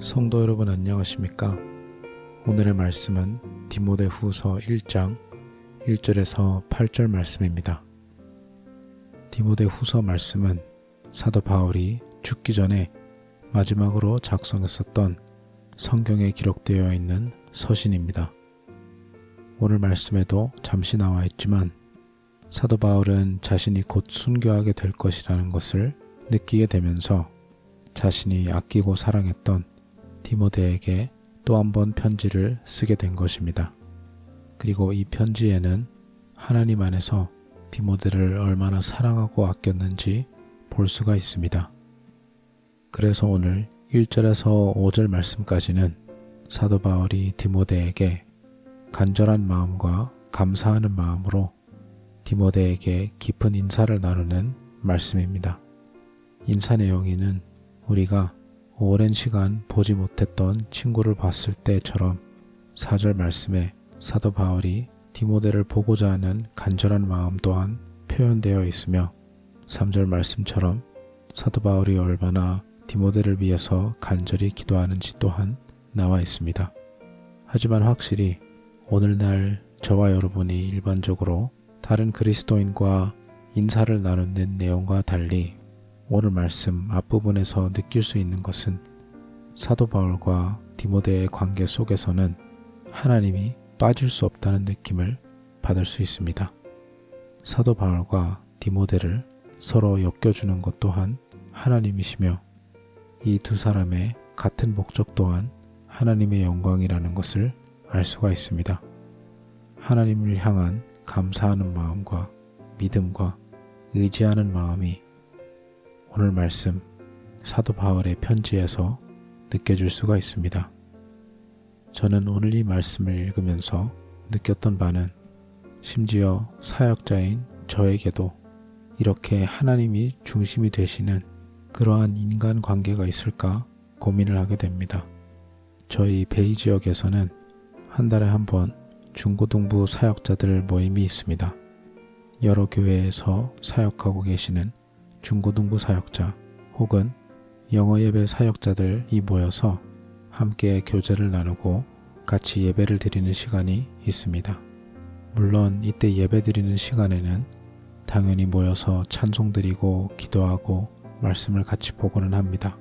성도 여러분 안녕하십니까? 오늘의 말씀은 디모데 후서 1장 1절에서 8절 말씀입니다. 디모데 후서 말씀은 사도 바울이 죽기 전에 마지막으로 작성했었던 성경에 기록되어 있는 서신입니다. 오늘 말씀에도 잠시 나와 있지만 사도 바울은 자신이 곧 순교하게 될 것이라는 것을 느끼게 되면서 자신이 아끼고 사랑했던 디모데에게 또 한 번 편지를 쓰게 된 것입니다. 그리고 이 편지에는 하나님 안에서 디모데를 얼마나 사랑하고 아꼈는지 볼 수가 있습니다. 그래서 오늘 1절에서 5절 말씀까지는 사도 바울이 디모데에게 간절한 마음과 감사하는 마음으로 디모데에게 깊은 인사를 나누는 말씀입니다. 인사 내용에는 우리가 오랜 시간 보지 못했던 친구를 봤을 때처럼 4절 말씀에 사도 바울이 디모데를 보고자 하는 간절한 마음 또한 표현되어 있으며 3절 말씀처럼 사도 바울이 얼마나 디모데를 위해서 간절히 기도하는지 또한 나와 있습니다. 하지만 확실히 오늘날 저와 여러분이 일반적으로 다른 그리스도인과 인사를 나누는 내용과 달리 오늘 말씀 앞부분에서 느낄 수 있는 것은 사도 바울과 디모데의 관계 속에서는 하나님이 빠질 수 없다는 느낌을 받을 수 있습니다. 사도 바울과 디모데를 서로 엮여주는 것 또한 하나님이시며 이 두 사람의 같은 목적 또한 하나님의 영광이라는 것을 알 수가 있습니다. 하나님을 향한 감사하는 마음과 믿음과 의지하는 마음이 오늘 말씀 사도 바울의 편지에서 느껴질 수가 있습니다. 저는 오늘 이 말씀을 읽으면서 느꼈던 바는 심지어 사역자인 저에게도 이렇게 하나님이 중심이 되시는 그러한 인간 관계가 있을까 고민을 하게 됩니다. 저희 베이 지역에서는 한 달에 한 번 중고등부 사역자들 모임이 있습니다. 여러 교회에서 사역하고 계시는 중고등부 사역자 혹은 영어 예배 사역자들이 모여서 함께 교제를 나누고 같이 예배를 드리는 시간이 있습니다. 물론 이때 예배 드리는 시간에는 당연히 모여서 찬송 드리고 기도하고 말씀을 같이 보고는 합니다.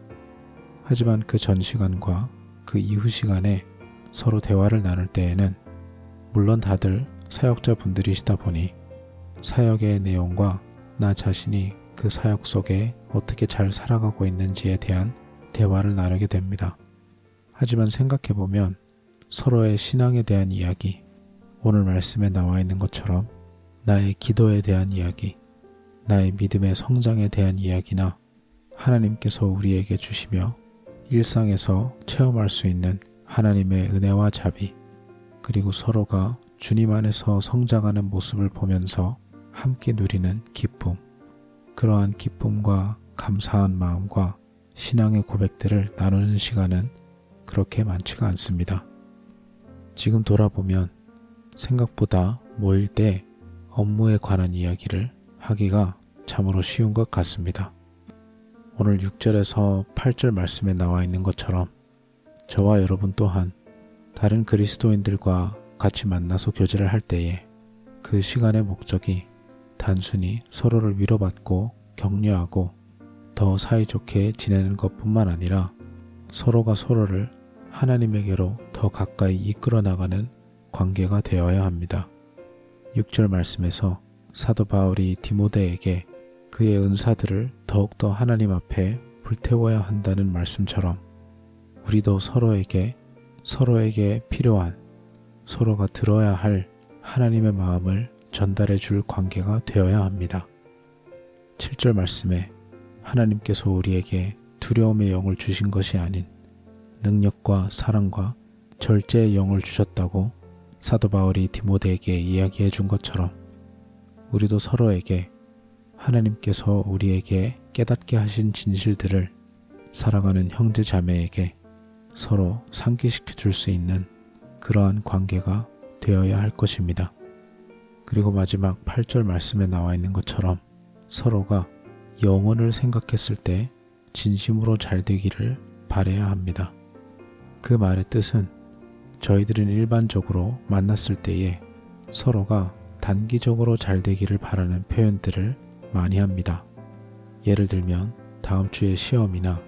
하지만 그 전 시간과 그 이후 시간에 서로 대화를 나눌 때에는 물론 다들 사역자 분들이시다 보니 사역의 내용과 나 자신이 그 사역 속에 어떻게 잘 살아가고 있는지에 대한 대화를 나누게 됩니다. 하지만 생각해보면 서로의 신앙에 대한 이야기, 오늘 말씀에 나와 있는 것처럼 나의 기도에 대한 이야기, 나의 믿음의 성장에 대한 이야기나 하나님께서 우리에게 주시며 일상에서 체험할 수 있는 하나님의 은혜와 자비, 그리고 서로가 주님 안에서 성장하는 모습을 보면서 함께 누리는 기쁨, 그러한 기쁨과 감사한 마음과 신앙의 고백들을 나누는 시간은 그렇게 많지가 않습니다. 지금 돌아보면 생각보다 모일 때 업무에 관한 이야기를 하기가 참으로 쉬운 것 같습니다. 오늘 6절에서 8절 말씀에 나와 있는 것처럼 저와 여러분 또한 다른 그리스도인들과 같이 만나서 교제를 할 때에 그 시간의 목적이 단순히 서로를 위로받고 격려하고 더 사이좋게 지내는 것 뿐만 아니라 서로가 서로를 하나님에게로 더 가까이 이끌어 나가는 관계가 되어야 합니다. 6절 말씀에서 사도 바울이 디모데에게 그의 은사들을 더욱더 하나님 앞에 불태워야 한다는 말씀처럼 우리도 서로에게 서로에게 필요한 서로가 들어야 할 하나님의 마음을 전달해 줄 관계가 되어야 합니다. 7절 말씀에 하나님께서 우리에게 두려움의 영을 주신 것이 아닌 능력과 사랑과 절제의 영을 주셨다고 사도 바울이 디모데에게 이야기해 준 것처럼 우리도 서로에게 하나님께서 우리에게 깨닫게 하신 진실들을 살아가는 형제 자매에게 서로 상기시켜 줄 수 있는 그러한 관계가 되어야 할 것입니다. 그리고 마지막 8절 말씀에 나와 있는 것처럼 서로가 영혼을 생각했을 때 진심으로 잘 되기를 바래야 합니다. 그 말의 뜻은 저희들은 일반적으로 만났을 때에 서로가 단기적으로 잘 되기를 바라는 표현들을 많이 합니다. 예를 들면 다음 주에 시험이나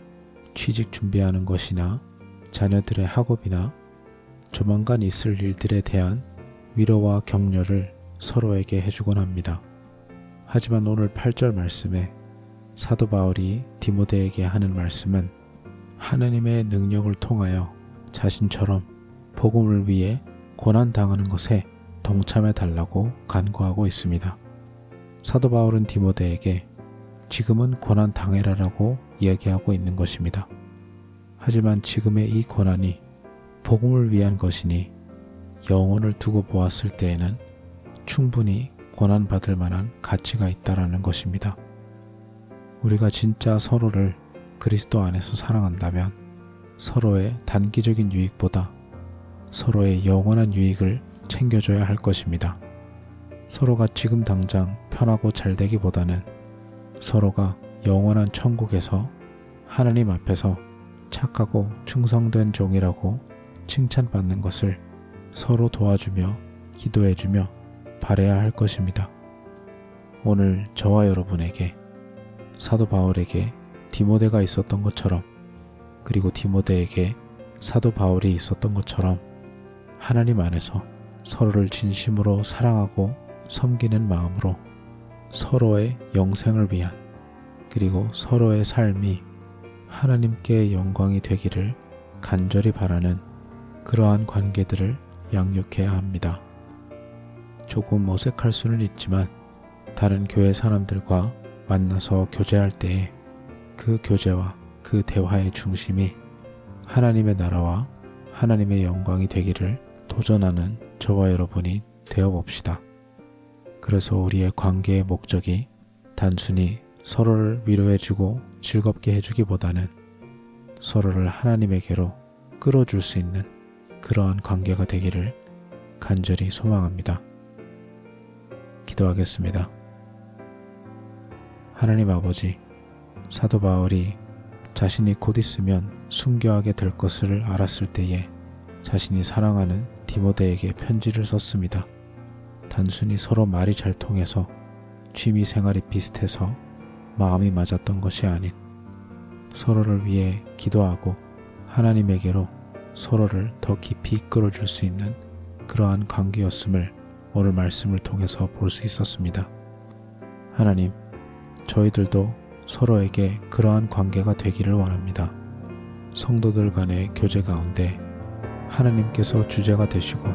취직 준비하는 것이나 자녀들의 학업이나 조만간 있을 일들에 대한 위로와 격려를 서로에게 해주곤 합니다. 하지만 오늘 8절 말씀에 사도 바울이 디모데에게 하는 말씀은 하느님의 능력을 통하여 자신처럼 복음을 위해 고난 당하는 것에 동참해 달라고 간구하고 있습니다. 사도 바울은 디모데에게 지금은 고난 당해라라고 이야기하고 있는 것입니다. 하지만 지금의 이 고난이 복음을 위한 것이니 영혼을 두고 보았을 때에는 충분히 고난 받을 만한 가치가 있다라는 것입니다. 우리가 진짜 서로를 그리스도 안에서 사랑한다면 서로의 단기적인 유익보다 서로의 영원한 유익을 챙겨줘야 할 것입니다. 서로가 지금 당장 편하고 잘 되기보다는 서로가 영원한 천국에서 하나님 앞에서 착하고 충성된 종이라고 칭찬받는 것을 서로 도와주며 기도해주며 바래야 할 것입니다. 오늘 저와 여러분에게 사도 바울에게 디모데가 있었던 것처럼 그리고 디모데에게 사도 바울이 있었던 것처럼 하나님 안에서 서로를 진심으로 사랑하고 섬기는 마음으로 서로의 영생을 위한 그리고 서로의 삶이 하나님께 영광이 되기를 간절히 바라는 그러한 관계들을 양육해야 합니다. 조금 어색할 수는 있지만 다른 교회 사람들과 만나서 교제할 때에 그 교제와 그 대화의 중심이 하나님의 나라와 하나님의 영광이 되기를 도전하는 저와 여러분이 되어 봅시다. 그래서 우리의 관계의 목적이 단순히 서로를 위로해주고 즐겁게 해주기보다는 서로를 하나님에게로 끌어줄 수 있는 그러한 관계가 되기를 간절히 소망합니다. 기도하겠습니다. 하나님 아버지, 사도 바울이 자신이 곧 있으면 순교하게 될 것을 알았을 때에 자신이 사랑하는 디모데에게 편지를 썼습니다. 단순히 서로 말이 잘 통해서 취미 생활이 비슷해서 마음이 맞았던 것이 아닌 서로를 위해 기도하고 하나님에게로 서로를 더 깊이 이끌어 줄 수 있는 그러한 관계였음을 오늘 말씀을 통해서 볼 수 있었습니다. 하나님, 저희들도 서로에게 그러한 관계가 되기를 원합니다. 성도들 간의 교제 가운데 하나님께서 주제가 되시고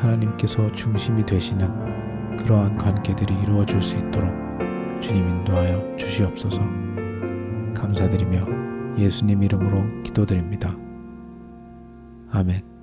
하나님께서 중심이 되시는 그러한 관계들이 이루어질 수 있도록 주님 인도하여 주시옵소서 감사드리며 예수님 이름으로 기도드립니다. 아멘.